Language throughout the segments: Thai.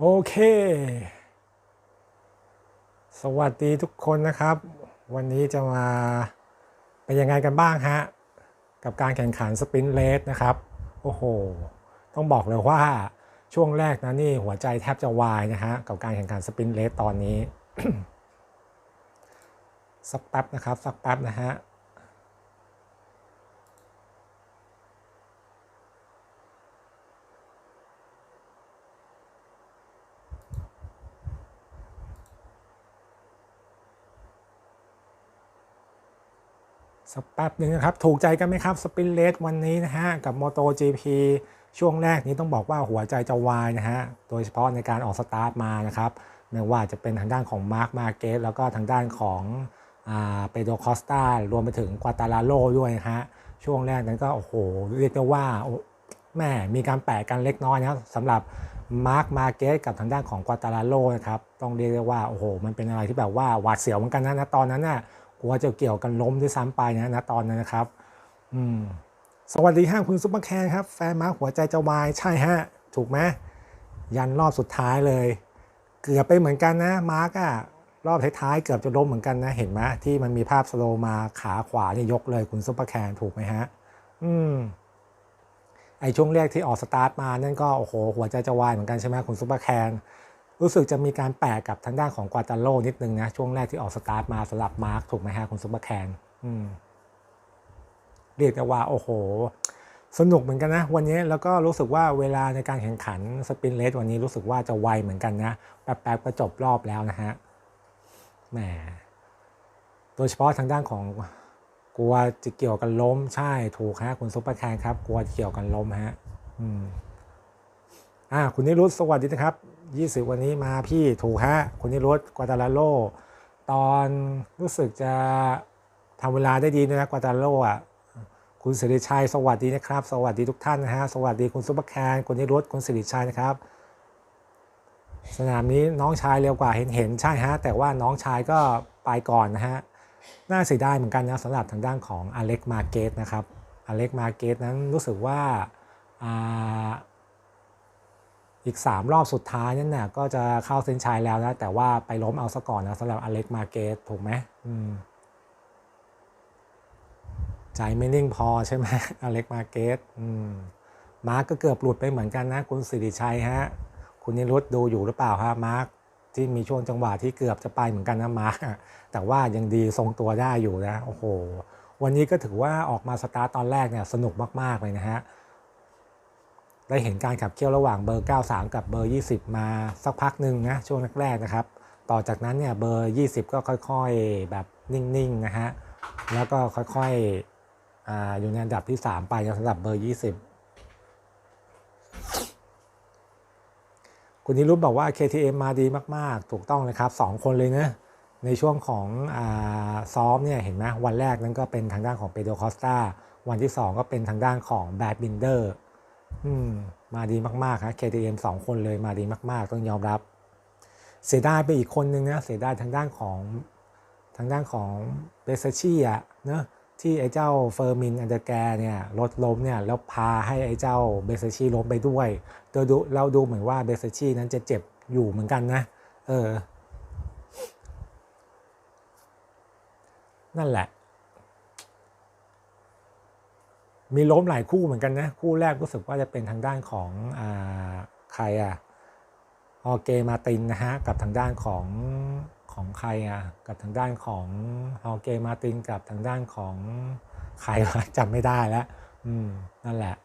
โอเค สวัสดีทุกคนนะครับ วันนี้จะมาเป็นยังไงกันบ้างฮะ กับการแข่งขันสปรินต์เลสนะครับ โอ้โห ต้องบอกเลยว่าช่วงแรกนะนี่หัวใจแทบจะวายนะฮะ กับการแข่งขันสปรินต์เลสตอนนี้ สักแป๊บนะครับ สักแป๊บนะฮะ สักแป๊บหนึ่งนะครับ ถูกใจกันไหมครับสปินเลสวันนี้นะฮะ กับ Moto GP ช่วงแรกนี้ต้องบอกว่าหัวใจจะวายนะฮะ โดยเฉพาะในการออกสตาร์ทมานะครับไม่ว่าจะเป็นทางด้านของมาร์คมาเกสแล้วก็ทางด้านของเปโดคอสตารวมไปถึงควาตาลาโลด้วยนะฮะ ช่วงแรกนั้นก็ โอ้โห เรียกได้ว่าแม่มีการแปะกันเล็กน้อยนะครับสำหรับมาร์คมาเกสกับทางด้านของควาตาลาโลนะครับ ต้องเรียกได้ว่า โอ้โห มันเป็นอะไรที่แบบว่าหวาดเสียวเหมือนกันนะนะตอนนั้นน่ะ กลัวจะเกี่ยวกันล้มด้วยซ้ำไปนะนะตอนนั้นนะครับ อืมสวัสดีฮะคุณซุปเปอร์แคนครับแฟนมาหัวใจจะวายใช่ฮะ ถูกไหมยันรอบสุดท้ายเลย เกือบไปเหมือนกันนะ มาร์กอะรอบท้ายๆเกือบจะล้มเหมือนกันนะ เห็นไหมที่มันมีภาพสโลว์มาขาขวาเนี่ยยกเลยคุณซุปเปอร์แคนถูกไหมฮะ อืมไอช่วงแรกที่ออกสตาร์ทมานั่นก็โอ้โหหัวใจจะวายเหมือนกันใช่ไหมคุณซุปเปอร์แคน รู้สึกจะมีการแปะกับทางด้านของกวาตาโลนิดนึงนะ ช่วงแรกที่ออกสตาร์ทมาสำหรับมาร์คถูกไหมฮะคุณซุปเปอร์แคนเรียกได้ว่า โอ้โห สนุกเหมือนกันนะ วันนี้แล้วก็รู้สึกว่าเวลาในการแข่งขันสปินเลสวันนี้รู้สึกว่าจะไวเหมือนกันนะแป๊บๆก็จบรอบแล้วนะฮะแหมโดยเฉพาะทางด้านของกลัวจะเกี่ยวกันล้มใช่ถูกฮะคุณซุปเปอร์แคนครับ กลัวเกี่ยวกันล้มฮะ อืมอ่า คุณนิรุตสวัสดีนะครับ 20 วันนี้มาพี่ถูกฮะคุณนิรุตกวาตาลาโล ตอนรู้สึกจะทำเวลาได้ดีนะกวาตาลาโลอะคุณสิริชัยสวัสดีนะครับ สวัสดีทุกท่านนะฮะสวัสดีคุณซุปเปอร์แคนคุณนิรุตคุณสิริชัยนะครับ สนามนี้น้องชายเร็วกว่าเห็นเห็นใช่ฮะแต่ว่าน้องชายก็ไปก่อนนะฮะน่าเสียดายเหมือนกันนะสำหรับทางด้านของอเล็กมาเกตนะครับอเล็กมาเกตนั้นรู้สึกว่า อีก 3 รอบสุดท้ายนั่นน่ะก็จะเข้าเส้นชัยแล้วนะ แต่ว่าไปล้มเอาซะก่อนนะสำหรับอเล็กมาเกตถูกไหมอืมใจไม่นิ่งพอใช่ไหมอเล็กมาเกตมาร์กก็เกือบหลุดไปเหมือนกันนะ คุณสิริชัยฮะ คุณนิรุตดูอยู่หรือเปล่าฮะมาร์กที่มีช่วงจังหวะที่เกือบจะไปเหมือนกันนะมาร์กแต่ว่ายังดีทรงตัวได้อยู่นะ โอ้โห วันนี้ก็ถือว่าออกมาสตาร์ตตอนแรกเนี่ยสนุกมาก ๆ เลยนะฮะ ได้เห็นการขับเคี่ยวระหว่างเบอร์ 93 กับเบอร์ 20 มาสักพักหนึ่งนะช่วงแรกๆนะครับ ต่อจากนั้นเนี่ยเบอร์ 20 ก็ค่อยๆแบบนิ่งๆนะฮะแล้วก็ค่อยๆออยู่ในอันดับที่ 3 ไปนะสำหรับเบอร์ 20 คุณนิรุตบอกว่า KTM มาดีมากๆ ถูกต้องเลยครับ 2 คนเลยนะในช่วงของอซ้อมเนี่ยเห็นไหมวันแรกนั้นก็เป็นทางด้านของเปโดคอสตาวันที่ 2 ก็เป็นทางด้านของแบดบินเดอร์ อืมมาดีมากๆครับ KTM 2คนเลยมาดีมาก ๆ ต้องยอมรับ เสียดายไปอีกคนนึงนะเสียดายทางด้านของทางด้านของเบสชี่อะเนะที่ไอ้เจ้าเฟอร์มินอันเดอร์แกเนี่ยรถล้มเนี่ยแล้วพาให้ไอ้เจ้าเบสชี่ล้มไปด้วยโดยดูเราดูเหมือนว่าเบสชี่นั้นจะเจ็บอยู่เหมือนกันนะ เออ นั่นแหละ มีล้มหลายคู่เหมือนกันนะ คู่แรกรู้สึกว่าจะเป็นทางด้านของอใครอะฮอเกมาตินนะฮะกับทางด้านของของใครอะกับทางด้านของฮอเกมาตินกับทางด้านของใครวะจำไม่ได้แล้วอืมนั่นแหละ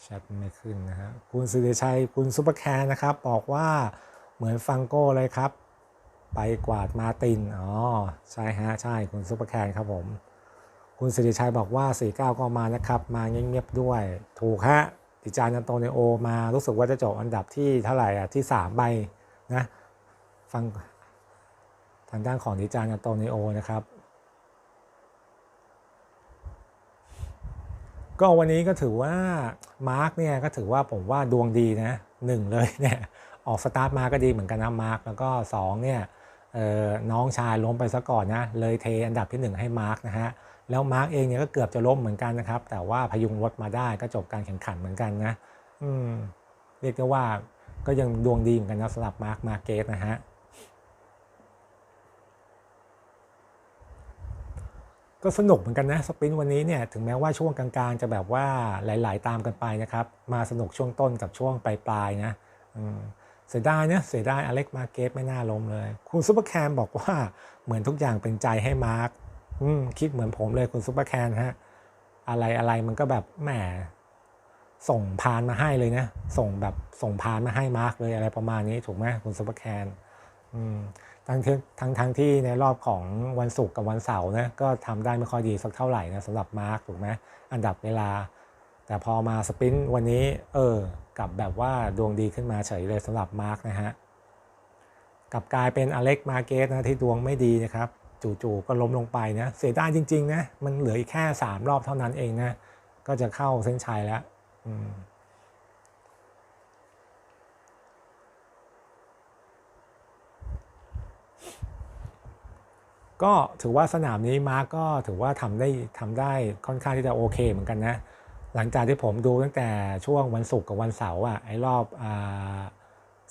แชทไม่ขึ้นนะฮะคุณสิริชัยคุณซุปเปอร์แคนนะครับ บอกว่าเหมือนฟังโก้เลยครับ ไปกวาดมาติน อ๋อ ใช่ฮะ ใช่คุณซุปเปอร์แคนครับผม คุณสิริชัยบอกว่า 49 ก็มานะครับ มาเงียบๆด้วย ถูกฮะดิจานันโตเนโอมารู้สึกว่าจะจบอันดับที่เท่าไหร่อะ ที่ 3 ใบนะ ฟังทางด้านของดิจานันโตเนโอนะครับก็วันนี้ก็ถือว่ามาร์กเนี่ยก็ถือว่าผมว่าดวงดีนะหนึ่งเลยเนี่ยออกสตาร์ทมาก็ดีเหมือนกันนะมาร์กแล้วก็2เนี่ย น้องชายล้มไปซะก่อนนะเลยเทอันดับที่ 1 ให้มาร์กนะฮะแล้วมาร์กเองเนี่ยก็เกือบจะล้มเหมือนกันนะครับ แต่ว่าพยุงรถมาได้ก็จบการแข่งขันเหมือนกันนะอืมเรียกได้ว่าก็ยังดวงดีเหมือนกันนะสำหรับมาร์กมาเกตนะฮะก็สนุกเหมือนกันนะสปรินวันนี้เนี่ยถึงแม้ว่าช่วงกลางๆ จะแบบว่าหลาย ๆ ตามกันไปนะครับ มาสนุกช่วงต้นกับช่วงปลายๆนะ เสียดายเนะเสียดายอเล็กมาเกตไม่น่าล้มเลย คุณซุปเปอร์แคมบอกว่าเหมือนทุกอย่างเป็นใจให้มาร์กคิดเหมือนผมเลยคุณซุปเปอร์แคนฮะอะไรอะไรมันก็แบบแหมส่งพานมาให้เลยนะ ส่งแบบส่งพานมาให้มาร์กเลยอะไรประมาณนี้ถูกไหมคุณซุปเปอร์แคนทั้งทั้งทั้งที่ในรอบของวันศุกร์กับวันเสาร์นะก็ทำได้ไม่ค่อยดีสักเท่าไหร่นะสำหรับมาร์กถูกไหมอันดับเวลา แต่พอมาสปรินต์วันนี้เออกับแบบว่าดวงดีขึ้นมาเฉยเลยสำหรับมาร์กนะฮะกับกลายเป็นอเล็กมาเกสนะที่ดวงไม่ดีนะครับ จู่ๆก็ล้มลงไปนะเสียดายจริงๆนะมันเหลืออีกแค่ 3 รอบเท่านั้นเองนะก็จะเข้าเส้นชัยแล้วก็ถือว่าสนามนี้มาร์กก็ถือว่าทำได้ทำได้ค่อนข้างที่จะโอเคเหมือนกันนะ หลังจากที่ผมดูตั้งแต่ช่วงวันศุกร์กับวันเสาร์อะไอ้รอบอ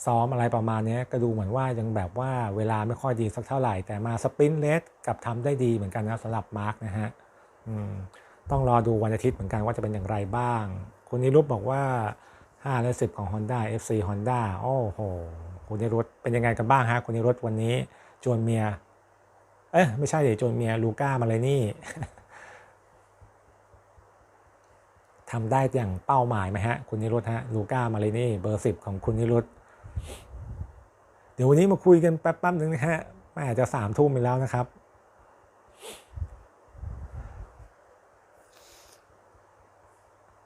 ซ้อมอะไรประมาณนี้ก็ดูเหมือนว่ายังแบบว่าเวลาไม่ค่อยดีสักเท่าไหร่ แต่มาสปรินต์เลสกับทำได้ดีเหมือนกันนะสำหรับมาร์กนะฮะต้องรอดูวันอาทิตย์เหมือนกันว่าจะเป็นอย่างไรบ้าง คุณนิรุตบอกว่า 5 และ 10 ของ Honda FC Honda โอ้โห คุณนิรุตเป็นยังไงกันบ้างฮะ คุณนิรุตวันนี้จวนเมีย เอ๊ะไม่ใช่เดี๋ยวจวนเมียลูก้ามาเลยนี่ ทำได้อย่างเป้าหมายไหมฮะ คุณนิรุตฮะลูก้ามาเลนี่เบอร์สิบของคุณนิรุตเดี๋ยววันนี้มาคุยกันแป๊บๆหนึ่งนะฮะไม่อาจจะสามทุ่มไปแล้วนะครับ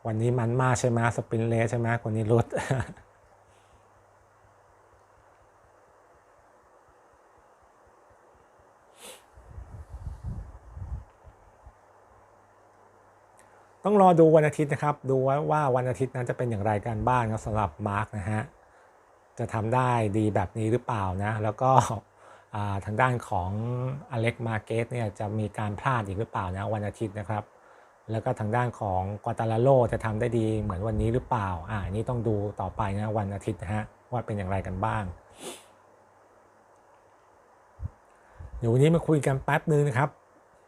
วันนี้มันมากใช่ไหมสปินเลสใช่ไหมคนนี้รถ ต้องรอดูวันอาทิตย์นะครับ ดูว่าวันอาทิตย์นั้นจะเป็นอย่างไรกันบ้างสำหรับมาร์กนะฮะจะทำได้ดีแบบนี้หรือเปล่านะ แล้วก็ทางด้านของอเล็กมาเกตเนี่ยจะมีการพลาดอีกหรือเปล่านะวันอาทิตย์นะครับ แล้วก็ทางด้านของกวาตาลาโลจะทำได้ดีเหมือนวันนี้หรือเปล่า อ่านี้ต้องดูต่อไปนะวันอาทิตย์นะฮะว่าเป็นอย่างไรกันบ้าง เดี๋ยววันนี้มาคุยกันแป๊บนึงนะครับ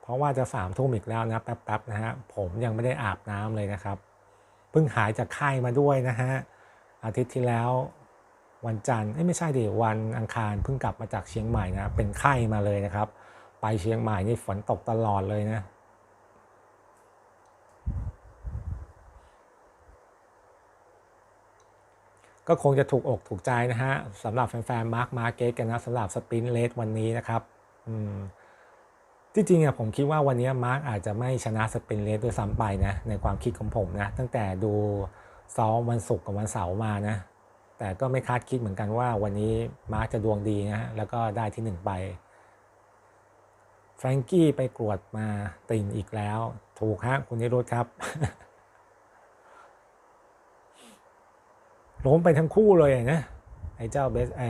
เพราะว่าจะสามทุ่มอีกแล้วนะแป๊บๆนะฮะผมยังไม่ได้อาบน้ำเลยนะครับเพิ่งหายจากไข้มาด้วยนะฮะอาทิตย์ที่แล้ววันจันทร์ไม่ใช่ดิวันอังคารเพิ่งกลับมาจากเชียงใหม่นะเป็นไข้มาเลยนะครับ ไปเชียงใหม่นี่ฝนตกตลอดเลยนะก็คงจะถูกอกถูกใจนะฮะสำหรับแฟนๆมาร์คมาร์เก็ตกันนะสำหรับสปินเลสวันนี้นะครับ อืม ที่จริงอะผมคิดว่าวันนี้มาร์กอาจจะไม่ชนะสเปนเลสด้วยซ้ำไปนะในความคิดของผมนะ ตั้งแต่ดูซ้อมวันศุกร์กับวันเสาร์มานะ แต่ก็ไม่คาดคิดเหมือนกันว่าวันนี้มาร์กจะดวงดีนะแล้วก็ได้ที่หนึ่งไปแฟรงกี้ไปกรวดมาตินอีกแล้ว ถูกฮะคุณนิรุธครับล้มไปทั้งคู่เลยนะไอ้เจ้าเบสไอ้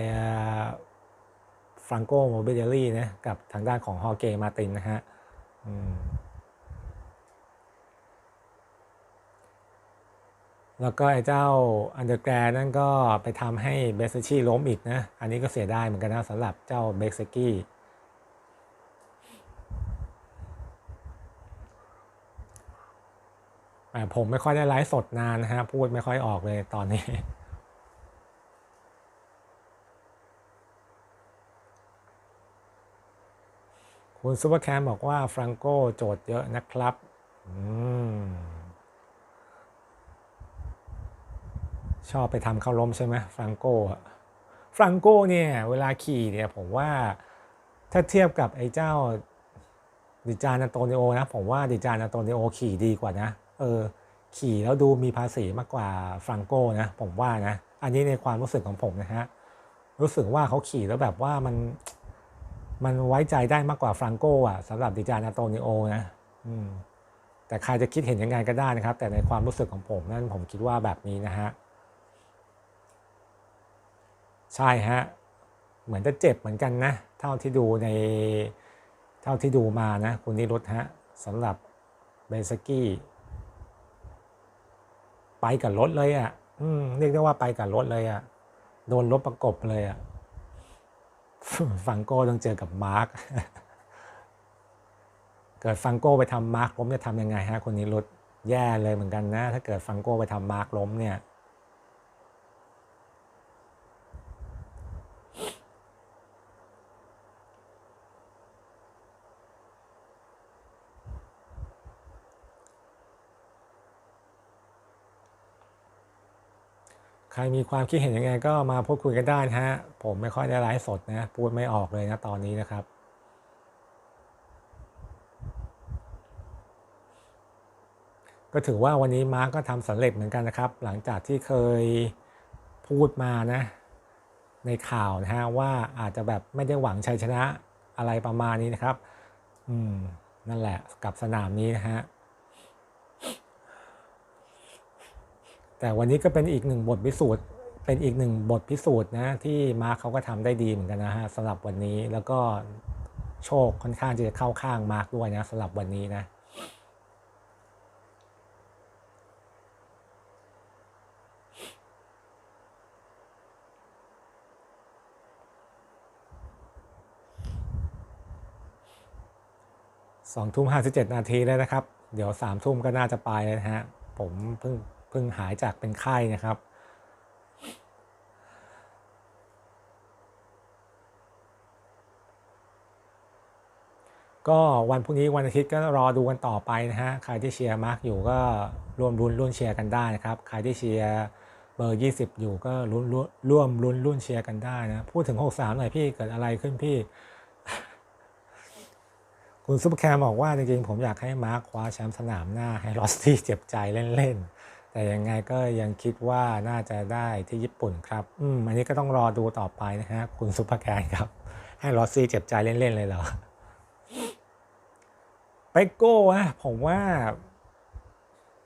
ฟรังโกโมเบเดลี่นะกับทางด้านของฮอเกมาตินนะฮะแล้วก็ไอ้เจ้าอันเดอร์แกรนั่นก็ไปทำให้เบสชี่ล้มอีกนะ อันนี้ก็เสียดายเหมือนกันนะสำหรับเจ้าเบสกี้ผมไม่ค่อยได้ไลฟ์สดนานนะฮะ พูดไม่ค่อยออกเลยตอนนี้ คุณซูเปอร์แคมบอกว่าฟรังโกโจทย์เยอะนะครับชอบไปทำเข้าล้มใช่ไหมฟรังโกฟรังโกเนี่ยเวลาขี่เนี่ยผมว่าถ้าเทียบกับไอ้เจ้าดิจานาโตนิโอนะผมว่าดิจานาโตนิโอขี่ดีกว่านะเออขี่แล้วดูมีภาษีมากกว่าฟรังโกนะผมว่านะ อันนี้ในความรู้สึกของผมนะฮะรู้สึกว่าเขาขี่แล้วแบบว่ามัน มันไว้ใจได้มากกว่าฟรังโกอะสำหรับดิจานาโตนิโอนะแต่ใครจะคิดเห็นยังไงก็ได้นะครับ แต่ในความรู้สึกของผมนั่นผมคิดว่าแบบนี้นะฮะใช่ฮะเหมือนจะเจ็บเหมือนกันนะ เท่าที่ดูในเท่าที่ดูมานะ คุณนิรุธฮะสำหรับเบสกี้ไปกับรถเลยอะ่ะเรียกได้ว่าไปกับรถเลยอะ่ะโดนรถประกบเลยอะ่ะ ฟังโก้ต้องเจอกับมาร์กเกิดฟังโก้ไปทำมาร์กล้มจะทำยังไงฮะคนนี้รถแย่เลยเหมือนกันนะ ถ้าเกิดฟังโก้ไปทำมาร์กล้มเนี่ย ใครมีความคิดเห็นยังไงก็มาพูดคุยกันได้นะฮะ ผมไม่ค่อยได้ไลฟ์สดนะ พูดไม่ออกเลยนะตอนนี้นะครับก็ถือว่าวันนี้มาร์กก็ทำสำเร็จเหมือนกันนะครับ หลังจากที่เคยพูดมานะ ในข่าวนะฮะว่าอาจจะแบบไม่ได้หวังชัยชนะอะไรประมาณนี้นะครับ อืม นั่นแหละกับสนามนี้นะฮะ แต่วันนี้ก็เป็นอีกหนึ่งบทพิสูจน์ เป็นอีกหนึ่งบทพิสูจน์นะที่มาร์คเขาก็ทำได้ดีเหมือนกันนะฮะสำหรับวันนี้แล้วก็โชคค่อนข้างจะเข้าข้างมาร์คด้วยนะสำหรับวันนี้นะสองทุ่มห้าสิบเจ็ดนาทีแล้วนะครับ เดี๋ยวสามทุ่มก็น่าจะไปแล้วนะฮะ ผมเพิ่ง พิ่งหายจากเป็นไข้นะครับ ก็วันพรุ่งนี้วันอาทิตย์ก็รอดูกันต่อไปนะฮะ ใครที่เชียร์มาร์กอยู่ก็ร่วมรุ้นรุ่นเชียร์กันได้นะครับ ใครที่เชียร์เบอร์ 20 อยู่ก็ร่วมร่วมรุ้นรุ่นเชียร์กันได้นะ พูดถึง 63 หน่อยพี่เกิดอะไรขึ้นพี่ คุณซุปเปอร์แคร์บอกว่าจริงๆผมอยากให้มาร์คคว้าแชมป์สนามหน้า ให้ลอสซี่เจ็บใจเล่นๆ แต่ยังไงก็ยังคิดว่าน่าจะได้ที่ญี่ปุ่นครับ อืมอันนี้ก็ต้องรอดูต่อไปนะฮะ คุณซุปเปอร์แคร์ครับ ให้ลอสซี่เจ็บใจเล่น ๆ เลยเหรอเปโก้อะผมว่า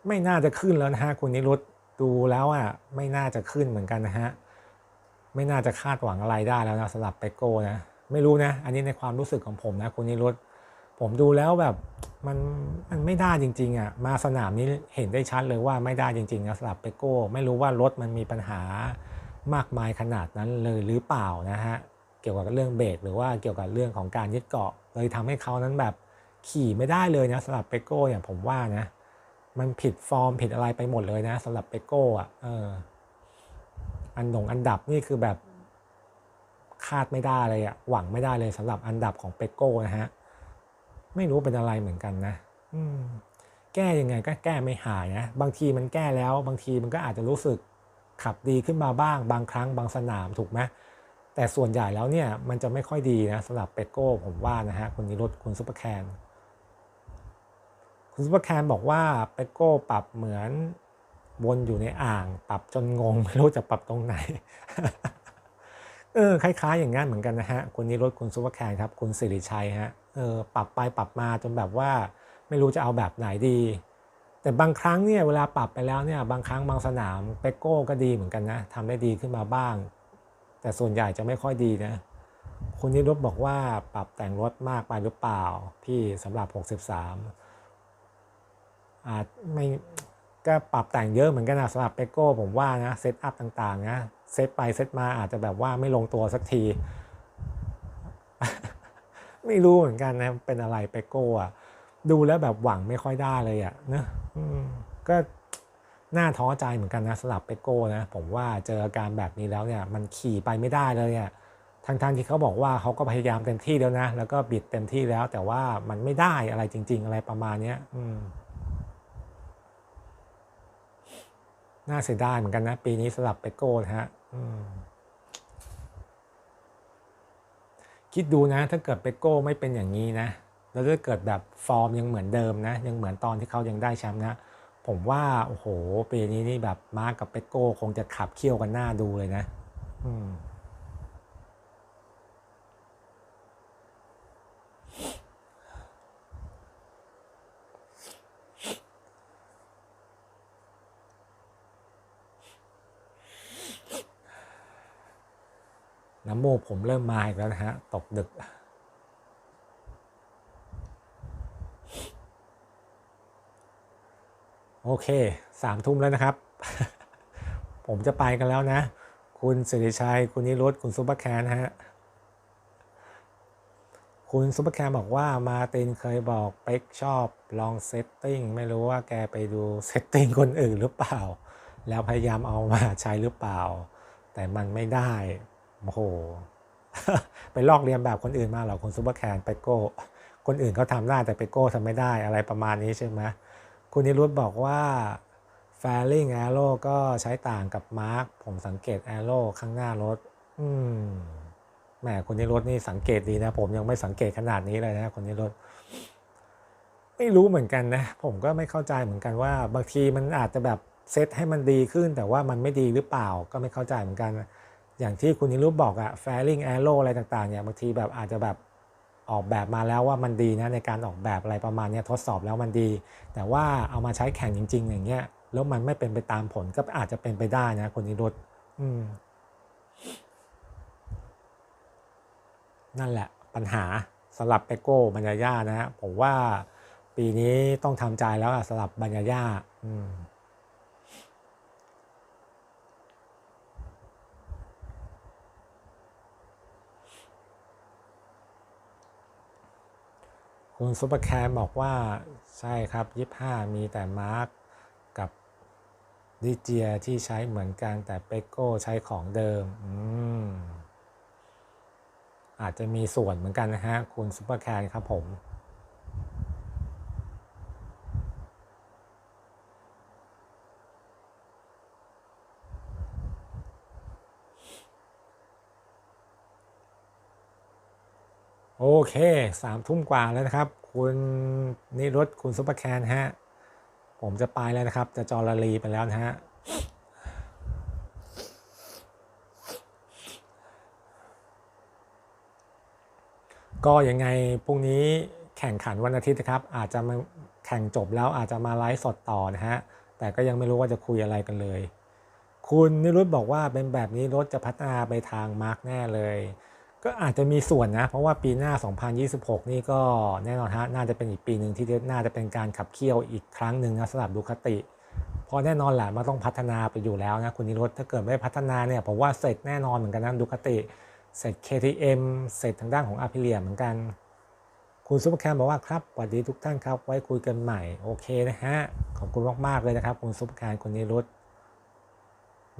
ไม่น่าจะขึ้นแล้วนะฮะ คุณนิรุตดูแล้วอะไม่น่าจะขึ้นเหมือนกันนะฮะ ไม่น่าจะคาดหวังอะไรได้แล้วนะสำหรับเปโก้นะ ไม่รู้นะ อันนี้ในความรู้สึกของผมนะ คุณนิรุต ผมดูแล้วแบบมันมันไม่ได้จริง ๆอะมาสนามนี้เห็นได้ชัดเลยว่าไม่ได้จริงๆนะสำหรับเปโก้ไม่รู้ว่ารถมันมีปัญหามากมายขนาดนั้นเลยหรือเปล่านะฮะเกี่ยวกับเรื่องเบรกหรือว่าเกี่ยวกับเรื่องของการยึดเกาะ เลยทำให้เขานั้นแบบขี่ไม่ได้เลยนะสำหรับเปโก้เนี่ยผมว่านะ มันผิดฟอร์มผิดอะไรไปหมดเลยนะสำหรับเปโก้อะเอออันดงอันดับนี่คือแบบคาดไม่ได้เลยอะหวังไม่ได้เลยสำหรับอันดับของเปโก้นะฮะ ไม่รู้เป็นอะไรเหมือนกันนะอืมแก้ยังไงก็แก้ไม่หายนะบางทีมันแก้แล้ว บางทีมันก็อาจจะรู้สึกขับดีขึ้นมาบ้าง บางครั้งบางสนามถูกไหมแต่ส่วนใหญ่แล้วเนี่ยมันจะไม่ค่อยดีนะสำหรับเปโก้ผมว่านะฮะคุณนิรุตคุณซุปเปอร์แคนคุณซุปเปอร์แคนบอกว่าเปโก้ปรับเหมือนวนอยู่ในอ่าง ปรับจนงงไม่รู้จะปรับตรงไหนเออคล้ายๆ อย่างนั้นเหมือนกันนะฮะคุณนิรุตคุณซุปเปอร์แคนครับ คุณสิริชัยฮะ ออปรับไปปรับมาจนแบบว่าไม่รู้จะเอาแบบไหนดี แต่บางครั้งเนี่ยเวลาปรับไปแล้วเนี่ยบางครั้งบางสนามเปโก้ก็ดีเหมือนกันนะทำได้ดีขึ้นมาบ้าง แต่ส่วนใหญ่จะไม่ค่อยดีนะคุณนิรุตบอกว่าปรับแต่งรถมากไปหรือเปล่า พี่สำหรับ 63 อาจไม่ก็ปรับแต่งเยอะเหมือนกันนะสำหรับเปโก้ผมว่านะเซตอัพต่างๆนะเซตไปเซตมาอาจจะแบบว่าไม่ลงตัวสักที ไม่รู้เหมือนกันนะเป็นอะไรเปโก้อะดูแล้วแบบหวังไม่ค่อยได้เลยอะนะอืมก็น่าท้อใจเหมือนกันนะสำหรับเปโก้นะผมว่าเจออาการแบบนี้แล้วเนี่ยมันขี่ไปไม่ได้เลยอะทั้งๆที่เขาบอกว่าเขาก็พยายามเต็มที่แล้วนะ แล้วก็บิดเต็มที่แล้ว แต่ว่ามันไม่ได้อะไรจริง ๆ อะไรประมาณเนี้ยอืน่าเสียดายเหมือนกันนะ ปีนี้สำหรับเปโก้นะฮะอืม คิดดูนะถ้าเกิดเปโก้ไม่เป็นอย่างนี้นะแล้วถ้าเกิดแบบฟอร์มยังเหมือนเดิมนะ ยังเหมือนตอนที่เขายังได้แชมป์นะผมว่าโอ้โหปีนี้นี่แบบมาร์กกับเปโก้คงจะขับเคี่ยวกันหน้าดูเลยนะ อืม น้ำมูกผมเริ่มมาอีกแล้วนะฮะ ตกดึก โอเคสามทุ่มแล้วนะครับ ผมจะไปกันแล้วนะ คุณสิริชัย คุณนิรุตคุณซุปเปอร์แคนฮะ คุณซุปเปอร์แคนบอกว่ามาตินเคยบอกเป็กชอบลองเซตติ้งไม่รู้ว่าแกไปดูเซตติ้งคนอื่นหรือเปล่า แล้วพยายามเอามาใช้หรือเปล่า แต่มันไม่ได้ โอ้โห ไปลอกเรียนแบบคนอื่นมาเหรอคุณซุปเปอร์แคนไปโก้ คนอื่นเขาทำได้แต่ไปโก้ทำไม่ได้อะไรประมาณนี้ใช่ไหมคุณนิรุตบอกว่า f a i r i n g Arrow ก็ใช้ต่างกับ Mark ผมสังเกต Arrow ข้างหน้ารถ อืมแหมคุณนิรุตนี่สังเกตดีนะ ผมยังไม่สังเกตขนาดนี้เลยนะคุณนิรุตไม่รู้เหมือนกันนะ ผมก็ไม่เข้าใจเหมือนกันว่า บางทีมันอาจจะแบบเซตให้มันดีขึ้น แต่ว่ามันไม่ดีหรือเปล่าก็ไม่เข้าใจเหมือนกัน อย่างที่คุณนิรุตบอกอะ f a i r i n g Arrow อะไรต่างๆเนี่ยบางทีแบบอาจจะแบบออกแบบมาแล้วว่ามันดีนะในการออกแบบอะไรประมาณนี้ทดสอบแล้วมันดี แต่ว่าเอามาใช้แข่งจริง ๆ อย่างเงี้ยแล้วมันไม่เป็นไปตามผลก็อาจจะเป็นไปได้นะคนนิรุตอืมนั่นแหละปัญหาสลับเปโก้บัญญาย่านะฮะผมว่าปีนี้ต้องทำใจแล้วอะสลับบัญญาย่าอืม คุณซุปเปอร์แคร์บอกว่าใช่ครับยี่ห้ามีแต่มาร์กกับดิเจียที่ใช้เหมือนกันแต่เปโก้ใช้ของเดิมอืมอาจจะมีส่วนเหมือนกันนะฮะ คุณซุปเปอร์แคร์ครับผม เคสามทุ่มกว่าแล้วนะครับ คุณนิรุตคุณซุปเปอร์แคนฮะ ผมจะไปแล้วนะครับ จะจอรลีไปแล้วนะฮะก็ยังไงพรุ่งนี้แข่งขันวันอาทิตย์นะครับ อาจจะมาแข่งจบแล้วอาจจะมาไลฟ์สดต่อนะฮะ แต่ก็ยังไม่รู้ว่าจะคุยอะไรกันเลย คุณนิรุตบอกว่าเป็นแบบนี้รถจะพัฒนาไปทางมาร์กแน่เลย ก็อาจจะมีส่วนนะ เพราะว่าปีหน้า 2026 นี่ก็แน่นอนฮะน่าจะเป็นอีกปีหนึ่งที่น่าจะเป็นการขับเคี่ยวอีกครั้งหนึ่งนะสำหรับดูคติเพราะแน่นอนแหละมันต้องพัฒนาไปอยู่แล้วนะคุณนิรุตถ้าเกิดไม่พัฒนาเนี่ยผมว่าเสร็จแน่นอนเหมือนกันนะดูคติ เสร็จ KTM เสร็จทางด้านของอาพิเลียเหมือนกัน คุณซุปเปอร์แคมบอกว่าครับสวัสดีทุกท่านครับ ไว้คุยกันใหม่โอเคนะฮะขอบคุณมากๆเลยนะครับ คุณซุปเปอร์แคมคุณนิรุต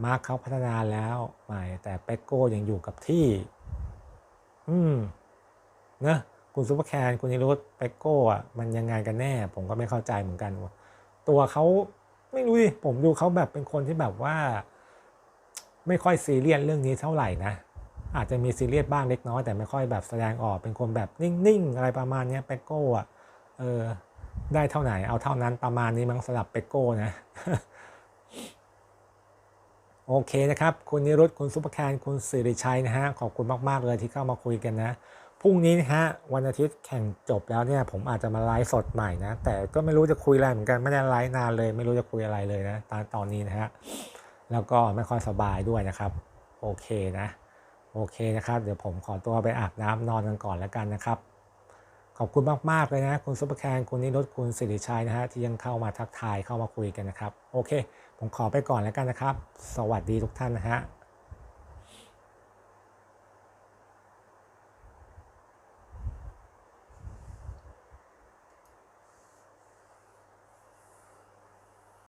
มาร์คเขาพัฒนาแล้วใหม่แต่เปกโก้ยังอยู่กับที่ อืมนะคุณซุปเปอร์แคนคุณนิรุตเปกโก้อะมันยังไงกันแน่ ผมก็ไม่เข้าใจเหมือนกันว่าตัวเขาไม่รู้ดิผมดูเขาแบบเป็นคนที่แบบว่า ไม่ค่อยซีเรียสเรื่องนี้เท่าไหร่นะอาจจะมีซีเรียสบ้างเล็กน้อยแต่ไม่ค่อยแบบแสดงออกเป็นคนแบบนิ่งๆอะไรประมาณนี้เปกโก้อะเออได้เท่าไหนเอาเท่านั้นประมาณนี้มั้งสลับเปกโก้นะ โอเคนะครับ คุณนิรุตคุณซุปเปอร์แคนคุณสิริชัยนะฮะ ขอบคุณมาก ๆ เลยที่เข้ามาคุยกันนะ พรุ่งนี้นะฮะ วันอาทิตย์แข่งจบแล้วเนี่ย ผมอาจจะมาไลฟ์สดใหม่นะ แต่ก็ไม่รู้จะคุยอะไรเหมือนกัน ไม่ได้ไลฟ์นานเลย ไม่รู้จะคุยอะไรเลยนะ ตอนตอนนี้นะฮะ แล้วก็ไม่ค่อยสบายด้วยนะครับ โอเคนะ โอเคนะครับ เดี๋ยวผมขอตัวไปอาบน้ำนอนกันก่อนแล้วกันนะครับ ขอบคุณมาก ๆ เลยนะ คุณซุปเปอร์แคนคุณนิรุตคุณสิริชัยนะฮะ ที่ยังเข้ามาทักทาย เข้ามาคุยกันนะครับ โอเค ผมขอไปก่อนแล้วกันนะครับ สวัสดีทุกท่านนะฮะ